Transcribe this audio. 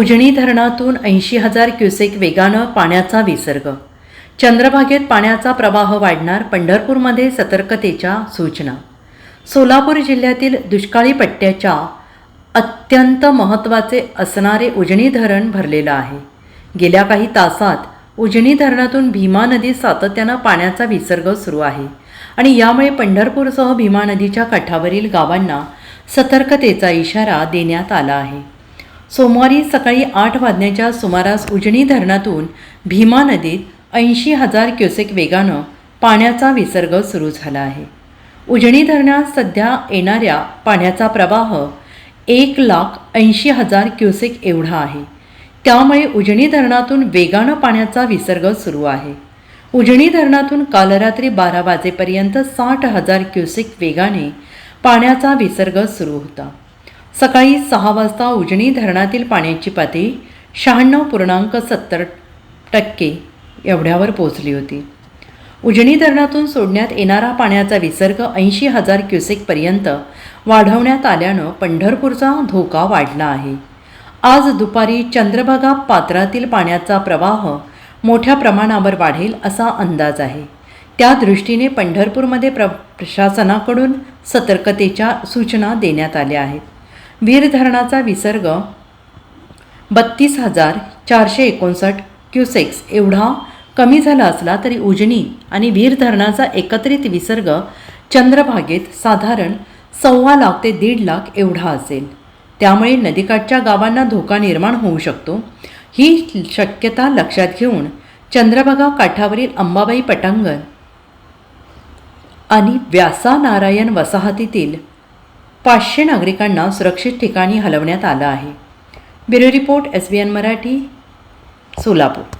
उजनी धरणातून ऐंशी हजार क्युसेक वेगानं पाण्याचा विसर्ग. चंद्रभागेत पाण्याचा प्रवाह वाढणार पंढरपूरमध्ये सतर्कतेच्या सूचना. सोलापूर जिल्ह्यातील दुष्काळी पट्ट्याच्या अत्यंत महत्त्वाचे असणारे उजनी धरण भरलेलं आहे. गेल्या काही तासात उजनी धरणातून भीमा नदीत सातत्यानं पाण्याचा विसर्ग सुरू आहे आणि यामुळे पंढरपूरसह भीमा नदीच्या काठावरील गावांना सतर्कतेचा इशारा देण्यात आला आहे. सोमवारी सकाळी आठ वाजण्याच्या सुमारास उजनी धरणातून भीमा नदीत ऐंशी हजार क्युसेक वेगानं पाण्याचा विसर्ग सुरू झाला आहे. उजनी धरणात सध्या येणाऱ्या पाण्याचा प्रवाह एक लाख ऐंशी हजार क्युसेक एवढा आहे. त्यामुळे उजनी धरणातून वेगानं पाण्याचा विसर्ग सुरू आहे. उजनी धरणातून काल रात्री बारा वाजेपर्यंत साठ हजार क्युसेक वेगाने पाण्याचा विसर्ग सुरू होता. सकाळी सहा वाजता उजनी धरणातील पाण्याची पातळी शहाण्णव पूर्णांक सत्तर टक्के एवढ्यावर पोहोचली होती. उजनी धरणातून सोडण्यात येणारा पाण्याचा विसर्ग ऐंशी हजार क्युसेकपर्यंत वाढवण्यात आल्यानं पंढरपूरचा धोका वाढला आहे. आज दुपारी चंद्रभागा पात्रातील पाण्याचा प्रवाह मोठ्या प्रमाणावर वाढेल असा अंदाज आहे. त्या दृष्टीने पंढरपूरमध्ये प्र प्रशासनाकडून सतर्कतेच्या सूचना देण्यात आल्या आहेत. वीर धरणाचा विसर्ग बत्तीस हजार चारशे एकोणसाठ क्युसेक्स एवढा कमी झाला असला तरी उजनी आणि वीर धरणाचा एकत्रित विसर्ग चंद्रभागेत साधारण सव्वा लाख ते दीड लाख एवढा असेल. त्यामुळे नदीकाठच्या गावांना धोका निर्माण होऊ शकतो. ही शक्यता लक्षात घेऊन चंद्रभागा काठावरील अंबाबाई पटांगण आणि व्यासा नारायण वसाहतीतील पाचशे नागरिकांना सुरक्षित ठिकाणी हलवण्यात आलं आहे. Bureau report S B N Marathi Solapur.